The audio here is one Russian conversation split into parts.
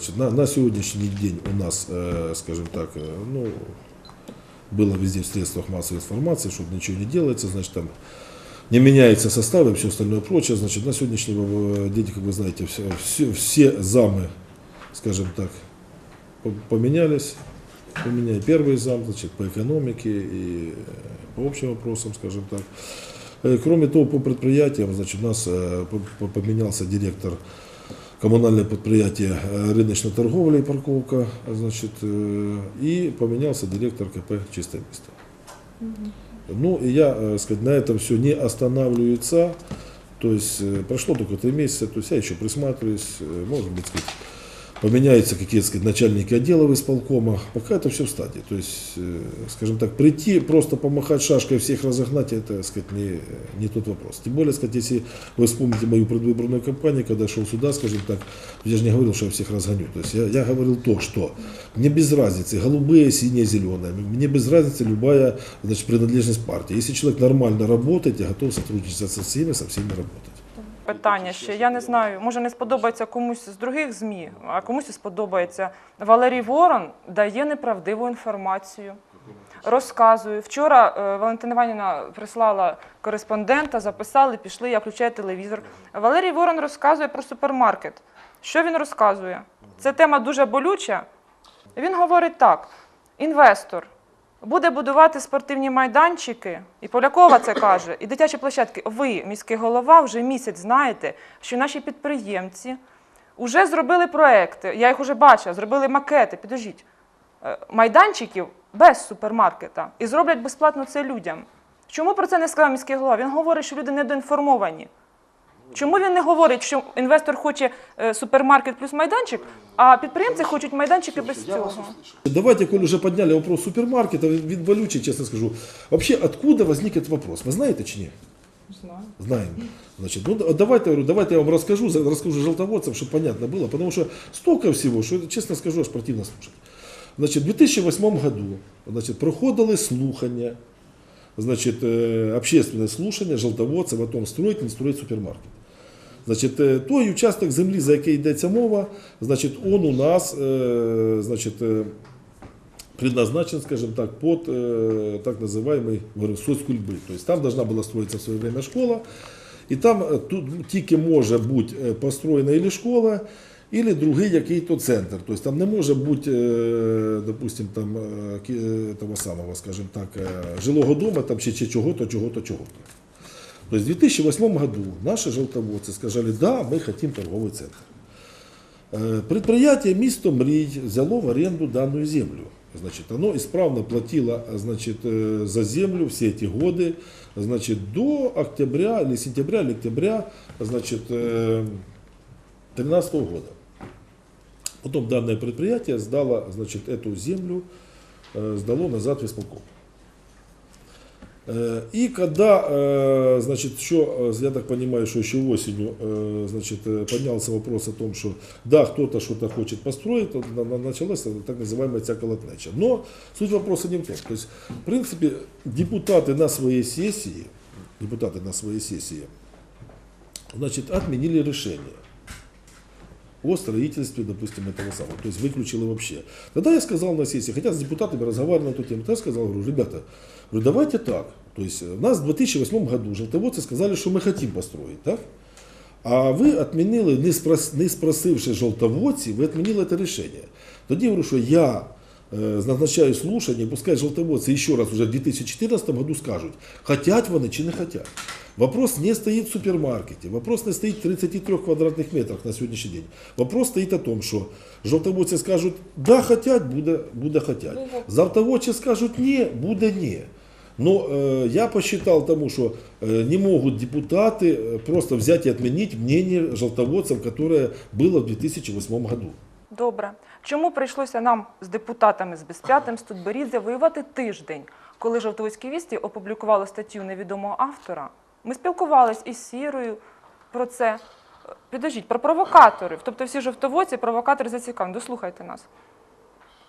Значит, на, на сегодняшний день у нас, э, скажем так, э, ну, было везде в средствах массовой информации, что ничего не делается, значит, там не меняется состав и все остальное прочее. Значит, на сегодняшний э, день, как вы знаете, все, все, все замы, скажем так, по- поменялись. У меня первый зам, значит, по экономике и э, по общим вопросам, скажем так. Э, Кроме того, по предприятиям, значит, у нас по- по- поменялся директор коммунальное предприятие э, рыночной торговли и парковка, значит, э, и поменялся директор КП «Чистое место». Ну, и я, э, сказать, на этом все не останавливается. То есть прошло только три месяца, то есть я еще присматриваюсь, может быть, сказать, поменяются какие-то сказать, начальники отделов исполкома. Пока это все в стадии. То есть, э, скажем так, прийти, просто помахать шашкой всех разогнать, это, сказать, не, не тот вопрос. Тем более, сказать, если вы вспомните мою предвыборную кампанию, когда шел сюда, скажем так, я же не говорил, что я всех разгоню. То есть я, я говорил то, что мне без разницы, голубые, синие, зеленые, мне без разницы любая значит, принадлежность партии. Если человек нормально работает, я готов сотрудничать со всеми, со всеми работать. Питання ще. Я не знаю, може не сподобається комусь з других ЗМІ, а комусь і сподобається. Валерій Ворон дає неправдиву інформацію. Розказую. Вчора е, Валентина Іванівна прислала кореспондента, записали, пішли, я включаю телевізор. Валерій Ворон розказує про супермаркет. Що він розказує? Це тема дуже болюча. Він говорить так: інвестор буде будувати спортивні майданчики, і Полякова це каже, і дитячі площадки. Ви, міський голова, вже місяць знаєте, що наші підприємці вже зробили проекти. Я їх вже бачила, зробили макети. Підожіть, е, майданчиків без супермаркета і зроблять безплатно це людям. Чому про це не сказав міський голова? Він говорить, що люди недоінформовані. Чому він не говорить, що інвестор хоче е, супермаркет плюс майданчик, а підприємці хочуть майданчики без цього? Давайте, коль уже подняли вопрос супермаркета, вид болючий, честно скажу. Вообще, откуда возник этот вопрос? Вы знаете, чи нет? Знаю. Знаем. Значит, ну да- давайте, говорю, давайте я вам расскажу, за- расскажу желтоводцам, чтобы понятно было, потому что столько всего, что, честно скажу, аж противно слушать. Значит, в 2008 году значит, проходили слухання, значит, э, общественное слушання желтоводців о том, строить, не строить супермаркет. Значить, е, той участок землі, за який йдеться мова, значить, он у нас е, значить, е, предназначен, скажем так, под э, так называемый говорю, соцкульбы. То есть там должна была строиться в свое время школа, і там е, тут тільки може бути е, построєна или школа, или другий який-то центр. Тобто там не може бути, е, допустим, там, е, ки- е, того самого, скажем так, е, жилого дома там, чи, чи чого-то, чого-то, чого-то. То есть в 2008 году наши желтоводцы сказали, да, мы хотим торговый центр. Э, Предприятие «Місто Мрій» взяло в аренду данную землю. Значит, оно исправно платило значит, э, за землю все эти годы значит, до октября или сентября или октября значит, 2013 года. Потом данное предприятие сдало значит, эту землю, э, сдало назад в исполком. Э, И когда, э, значит, еще, э, я так понимаю, что еще осенью, значит, поднялся вопрос о том, что да, кто-то что-то хочет построить, началась так называемая ця колотнеча. Но суть вопроса не в том. То есть, в принципе, депутаты на своей сессии, депутаты на своей сессии, значит, отменили решение о строительстве, допустим, этого самого. То есть выключили вообще. Тогда я сказал на сессии, хотя с депутатами разговаривал на эту тему, я сказал, говорю, ребята, говорю, давайте так. То есть у нас в 2008 году желтоводцы сказали, что мы хотим построить, так? А ви отмінили, не, спрос, не спросивши жовтоводців, ви відмінили це рішення. Тоді я говорю, що я е, назначаю слушання, і пускай жовтоводці ще раз уже в 2014 году скажуть, хотять вони чи не хотять. Вопрос не стоит в супермаркете, вопрос не стоит в 33 квадратных метрах на сегодняшний день. Вопрос стоит о том, что жовтоводці скажуть, да, хотять, буде, буде хотять. Завтоводці скажуть, ні, буде ні. Но э, я посчитал тому, что э, не могут депутаты э, просто взять и отменить мнение желтоводцев, которое было в 2008 году. Добре. Чому прийшлося нам з депутатами з Безп'ятим, з Тутберідзе воювати тиждень, коли Жовтовицькі вісті опублікували статтю невідомого автора? Ми спілкувалися із Сірою про це. Підождіть, про провокаторів. Тобто всі жовтоводці, провокатори зацікавлені. Дослухайте нас.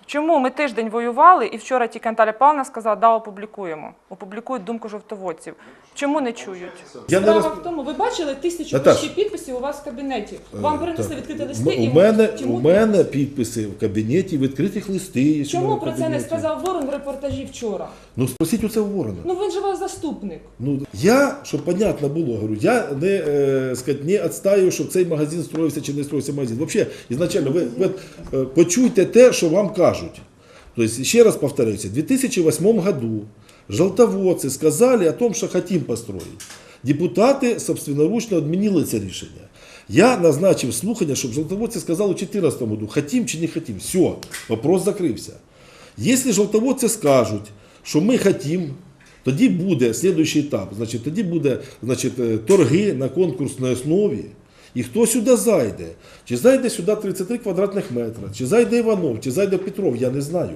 Чому ми тиждень воювали і вчора тільки Наталя Павловна сказала, да, опублікуємо. Опублікують думку жовтоводців. Чому не чують? Я не Справа роз... в тому, ви бачили тисячу Наташ. підписів у вас в кабінеті. Вам Е, принесли так. відкриті М- листи і У мене, чому, у мене підписи в кабінеті, відкритих листи. чому про це не сказав Ворон в репортажі вчора? Ну спросіть у це у Ворона. Ну він же ваш заступник. Ну, я, щоб понятно було, говорю, я не, е, сказать, не відстаю, щоб цей магазин строївся чи не строївся магазин. Взагалі, ізначально, ви, ви е, почуйте те, що вам кажуть. Тобто, ще раз повторюся, в 2008 году желтоводцы сказали о том, что хотим построить. Депутати собственноручно відмінили це рішення. Я назначив слухання, щоб желтоводці сказали у 2014 году, хотим чи не хотим. Все, вопрос закрився. Якщо желтоводці скажуть, що ми хотим, тоді буде слідуючий етап. Значить, тоді буде значить, е, торги на конкурсній основі. І хто сюди зайде? Чи зайде сюди 33 квадратних метра, чи зайде Іванов, чи зайде Петров, я не знаю.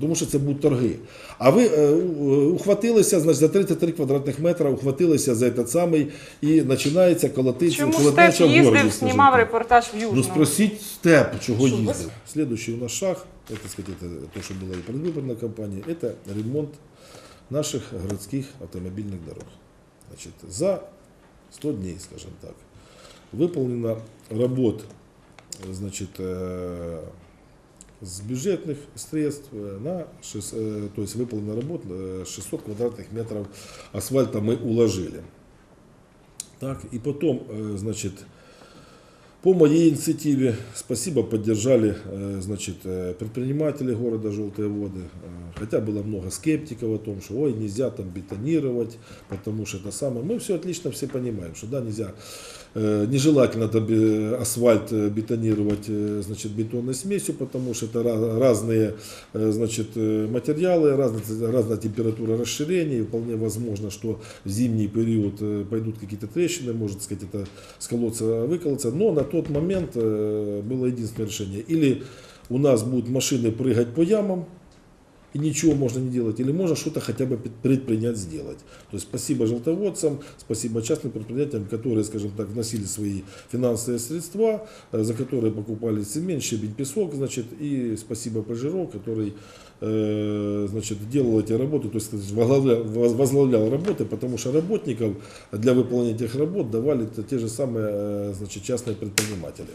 Тому що це будуть торги. А ви е, у- е, ухватилися значить, за 33 квадратних метра, ухватилися за этот самий, і починається колотитися Чому колотнеча Степ в їздив, городі, скажімо знімав так. репортаж в Южному? Ну спросіть степ, чого Що, їздив. Следующий у нас шаг, это, сказать, это то, что было и предвыборная кампания, это ремонт наших городских автомобильных дорог. Значит, за 100 дней, скажем так, Выполнено работ значит, э, с бюджетных средств э, на шест- э, то есть выполнена работ э, 600 квадратных метров асфальта мы уложили. Так, и потом, значит, по моей инициативе, спасибо, поддержали э, значит, э, предприниматели города Желтые Воды. Э, Хотя было много скептиков о том, что ой, нельзя там бетонировать, потому что это самое. Мы все отлично все понимаем, что да, нельзя, нежелательно асфальт бетонировать значит, бетонной смесью, потому что это разные значит, материалы, разная, разная температура расширения, и вполне возможно, что в зимний период пойдут какие-то трещины, может сказать, это сколоться, выколоться. Но на тот момент э, было единственное решение. Или у нас будут машины прыгать по ямам, и ничего можно не делать, или можно что-то хотя бы пред- предпринять сделать. То есть спасибо желтоводцам, спасибо частным предприятиям, которые, скажем так, вносили свои финансовые средства, э, за которые покупали цемент, щебень, песок, значит, и спасибо Пожиров, который значит, делал эти работы, то есть возглавлял, воз- возглавлял работы, потому что работников для выполнения этих работ давали те же самые э, значит, частные предприниматели.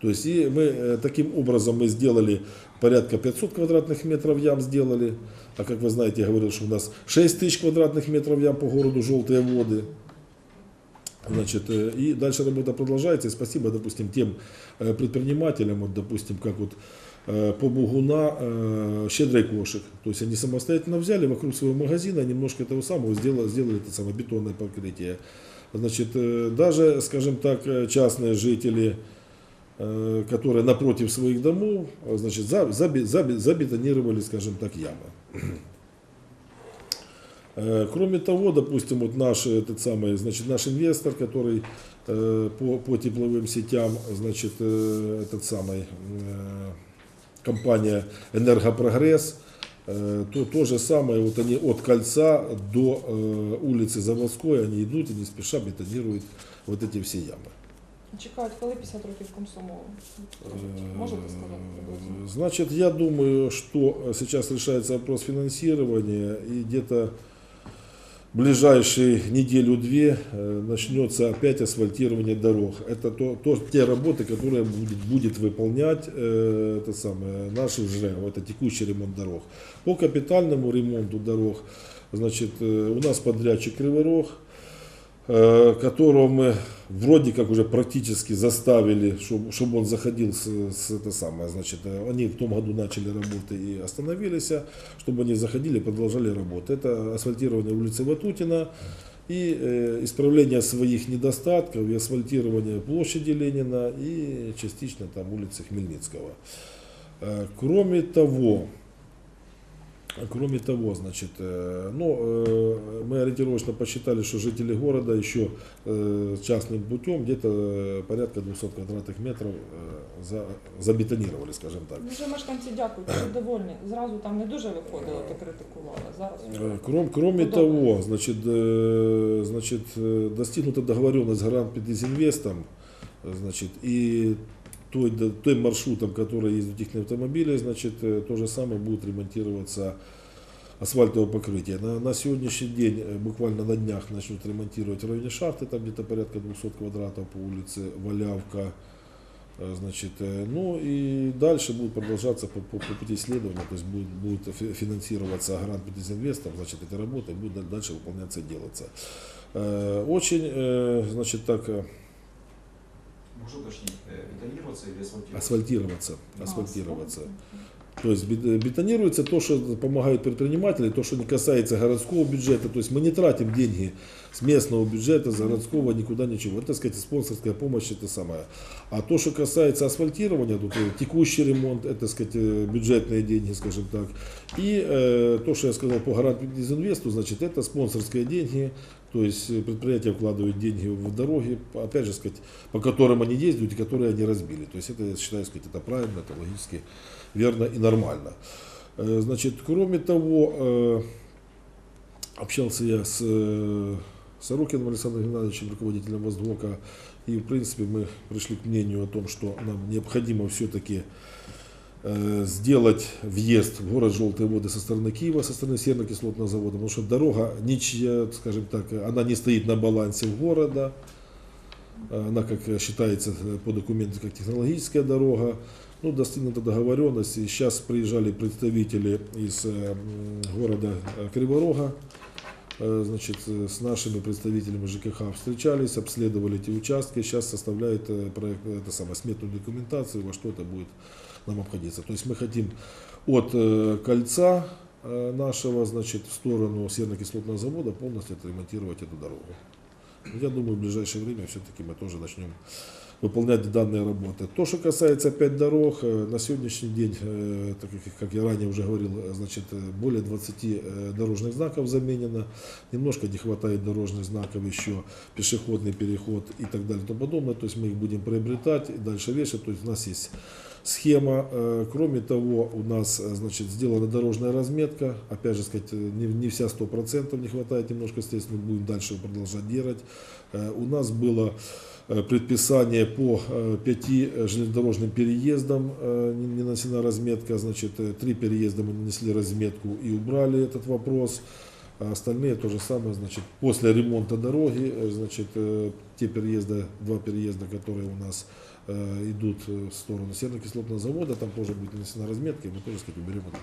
То есть и мы э, таким образом мы сделали порядка 500 квадратных метров ям сделали. А как вы знаете, я говорил, что у нас 6 тысяч квадратных метров ям по городу желтые воды. Значит, э, и дальше работа продолжается. И спасибо, допустим, тем э, предпринимателям, вот, допустим, как вот по Бугуна э, щедрый кошек. То есть они самостоятельно взяли вокруг своего магазина, немножко этого самого сделали, сделали это самое бетонное покрытие. Значит, даже, скажем так, частные жители, которые напротив своих домов, значит, за- заби- заби- забетонировали, скажем так, ямы. Э, Кроме того, допустим, вот наш этот самый, значит, наш инвестор, который э, по, по тепловым сетям, значит, э, этот самый компания Энергопрогресс, э, то, то же самое, вот они от кольца до э, улицы Заводской, они идут и не спеша бетонируют вот эти все ямы. Чекають, коли 50 років комсомолу? Можете сказати? Э, Значит, я думаю, что сейчас решается вопрос финансирования, и где-то в ближайшие неделю-две э, начнется опять асфальтирование дорог. Это то, то- те работы, которые будет, будет выполнять э, это самое, наши ЖРЭО, это текущий ремонт дорог. По капитальному ремонту дорог, значит, э, у нас подрядчик э, которого мы вроде как уже практически заставили, чтобы, он заходил с, с это самое, значит, э, они в том году начали работы и остановились, чтобы они заходили и продолжали работу. Это асфальтирование улицы Ватутина и э, исправление своих недостатков, и асфальтирование площади Ленина и частично там улицы Хмельницкого. Э, Кроме того, Кроме того, значит, э, ну, э, мы ориентировочно посчитали, что жители города еще э, частным путем где-то порядка 200 квадратных метров за, забетонировали, скажем так. Вже мешканці дякують, що довольні. Зразу там не дуже виходило, то критикували. Зараз Кром, кроме того, значит, значит, достигнута договоренность с Гарант Инвестом, значит, и той, тем маршрутом, который ездят их автомобили, значит, э, то же самое будет ремонтироваться асфальтовое покрытие. На, на сегодняшний день, э, буквально на днях, начнут ремонтировать в районе шахты, там где-то порядка 200 квадратов по улице Валявка. Э, Значит, ну и дальше будет продолжаться по, по- по пути исследования, то есть будет, будет фи- финансироваться грант Инвестом, значит, эти работы будут дал- дальше выполняться делаться. Очень, значит, так, э, Можно уточнить, э, бетонироваться или асфальтироваться? асфальтироваться, асфальтироваться. То есть бет- бетонируется то, что помогают предприниматели, то, что не касается городского бюджета. То есть мы не тратим деньги с местного бюджета, с городского, никуда ничего. Это, так сказать, спонсорская помощь, это самое. А то, что касается асфальтирования, тут э, текущий ремонт, это, так сказать, э, бюджетные деньги, скажем так. И э, то, что я сказал по гаранту Инвесту, значит, это спонсорские деньги. То есть э, предприятия вкладывают деньги в дороги, опять же сказать, по которым они ездят и которые они разбили. То есть это, я считаю, сказать, это правильно, это логически верно и нормально. Э, Значит, кроме того, э, общался я с э, Сорокиным Александром Геннадьевичем, руководителем Воздвока, и, в принципе, мы пришли к мнению о том, что нам необходимо все-таки сделать въезд в город Желтые воды со стороны Киева, со стороны серно-кислотного завода, потому что дорога ничья, скажем так, она не стоит на балансе города, она, как считается по документам, как технологическая дорога. Ну, достигнута договоренность. И сейчас приезжали представители из э, города э, Криворога, Э, значит, с нашими представителями ЖКХ встречались, обследовали эти участки, сейчас составляет проект, это самое, сметную документацию, во что это будет нам обходиться. То есть мы хотим от кольца нашего, значит, в сторону серно-кислотного завода полностью отремонтировать эту дорогу. Я думаю, в ближайшее время все-таки мы тоже начнем выполнять данные работы. То, что касается опять дорог, э, на сегодняшний день, э, так как, как я ранее уже говорил, э, значит, более 20 э, дорожных знаков заменено, немножко не хватает дорожных знаков еще, пешеходный переход и так далее и тому подобное, то есть мы их будем приобретать и дальше вешать, то есть у нас есть схема. Э, Кроме того, у нас э, значит, сделана дорожная разметка. Опять же, сказать, э, не, не вся 100% не хватает немножко, естественно, будем дальше продолжать делать. У нас было предписание по пяти железнодорожным переездам, не не нанесена разметка, значит, три переезда мы нанесли разметку и убрали этот вопрос. А остальные то же самое, значит, после ремонта дороги, значит, те переезды, два переезда, которые у нас идут э, в сторону серно-кислотного завода, там тоже будет нанесена разметка, и мы тоже, сказать, уберем это.